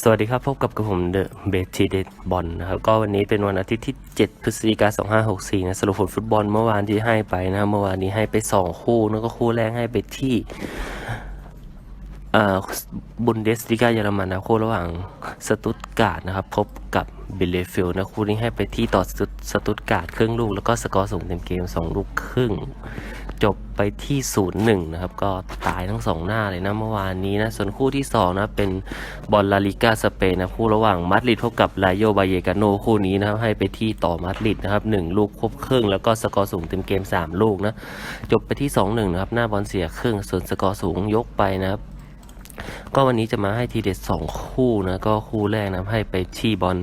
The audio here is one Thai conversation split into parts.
สวัสดีครับ พบกับกระผมเดอะเบทีเดบอลนะครับ ก็วันนี้เป็นวันอาทิตย์ที่ 7 พฤศจิกายน2564 นะสรุปผลฟุตบอลเมื่อวานที่ให้ไปนะเมื่อวานนี้ให้ไป 2 คู่แล้วก็คู่แรกให้ไปที่บุนเดสลิกาเยอรมันนะคู่ระหว่างสตุตการ์ดนะครับ พบกับบิลเลฟิลนะคู่นี้ให้ไปที่ต่อสตุตการ์ดครึ่งลูก แล้วก็สกอร์สูงเต็มเกม 2 ลูกครึ่ง จบไปที่ 0-1 นะครับ ก็ตายทั้งสองหน้าเลยนะเมื่อวานนี้นะ ส่วนคู่ที่ 2 นะเป็นบอลลาลิกาสเปนนะ คู่ระหว่างมาดริดพบกับไลโยบาเยกาโนคู่นี้นะครับ ให้ไปที่ต่อมาดริดนะครับ 1 ลูกควบครึ่ง แล้วก็สกอร์สูงเต็มเกม 3 ลูกนะ จบไปที่ 2-1 นะครับ หน้าบอลเสียครึ่ง ส่วนสกอร์สูงยกไปนะครับก็วันนี้จะมาให้ทีเด็ด 2 คู่นะก็คู่แรกนะให้ไปที่บอล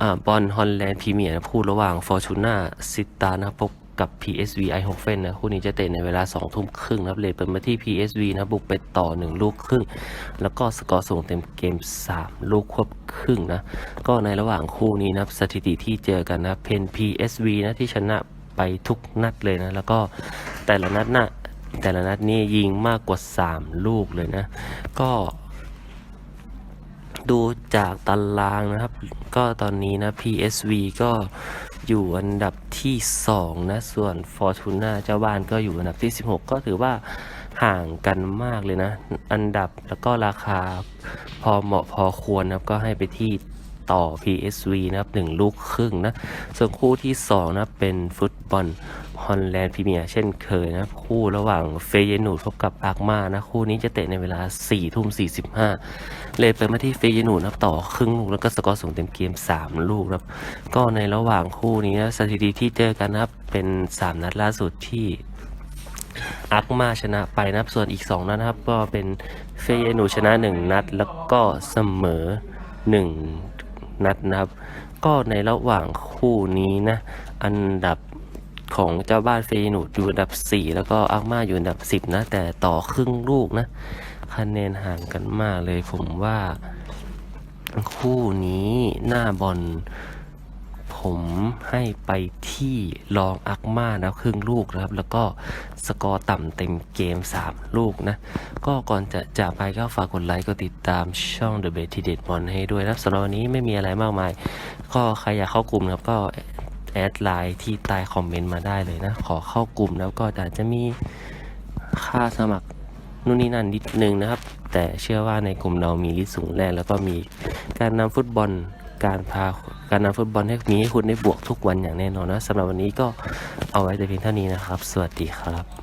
อ่าบอลฮอลแลนด์พรีเมียร์นะคู่ระหว่างฟอร์จูน่าซิตานะครับพบ กับ PSV ไอฮ f เฟนนะคู่นี้จะเตะในเวลา 2 ทุ่มครึ่งนะครับเลทเปิดมาที่ PSV นะบุกไปต่อ 1 ลูกครึ่ง แล้วก็สกอร์ส่งเต็มเกม 3 ลูกควบครึ่งนะ ก็ในระหว่างคู่นี้นะสถิติที่เจอกันนะเป็น PSV นะที่ชนะไปทุกนัดเลยนะ แล้วก็แต่ละนัดนะแต่ละนัดนี่ยิงมากกว่า 3 ลูกเลยนะ ก็ดูจากตารางนะครับ ก็ตอนนี้นะ PSV ก็ อยู่อันดับที่ 2 นะ ส่วน Fortuna เจ้าบ้านก็อยู่อันดับที่ 16 ก็ถือว่าห่างกันมากเลยนะ อันดับแล้วก็ราคาพอเหมาะพอควรนะครับก็ให้ไปที่ ต่อ PSV นะครับ1ลูกครึ่งนะส่วนคู่ที่2นะเป็นฟุตบอลฮอลแลนด์พรีเมียร์เช่นเคยนะคู่ระหว่างเฟเยนูดพบกับอาร์มานะคู่นี้จะเตะในเวลา4ทุ่ม45 เลยไปมาที่เฟเยนูดนะครับต่อครึ่งลูกแล้วก็สกอร์สูงเต็มเกม 3 ลูกครับก็ในระหว่างคู่นี้นะสถิติที่เจอกันนะครับเป็น 3 นัดล่าสุดที่อาร์มาชนะไปนะครับส่วนอีก 2 นัดนะครับ ก็เป็นเฟเยนูชนะ 1 นัด แล้วก็เสมอ 1 นัดนะครับ ก็ในระหว่างคู่นี้นะ อันดับของเจ้าบ้านเฟยนูดอยู่อันดับ 4 แล้วก็อาร์มาอยู่อันดับ 10 นะ แต่ต่อครึ่งลูกนะคะแนนห่างกันมากเลยผมว่า คู่นี้หน้าบอล ผมให้ไปที่รองอักมานะครึ่งลูกนะครับ แล้วก็สกอร์ต่ำเต็มเกม 3 ลูกนะ ก็ก่อนจะจากไปก็ฝากกดไลค์กดติดตามช่อง The b e t ที่เด็ดบอลให้ด้วยนะสำหรับวันนี้ไม่มีอะไรมากมาย ก็ใครอยากเข้ากลุ่มนะครับก็แอดไลน์ที่ใต้คอมเมนต์มาได้เลยนะ ขอเข้ากลุ่มแล้วก็อาจจะมีค่าสมัครนู่นนี่นั่นนิดนึงนะครับ แต่เชื่อว่าในกลุ่มเรามีลิสต์สูงแรงแล้วก็มีการนำฟุตบอล การพาการนำฟุตบอลให้มีให้คุณได้บวกทุกวันอย่างแน่นอนนะสำหรับวันนี้ก็เอาไว้แต่เพียงเท่านี้นะครับ สวัสดีครับ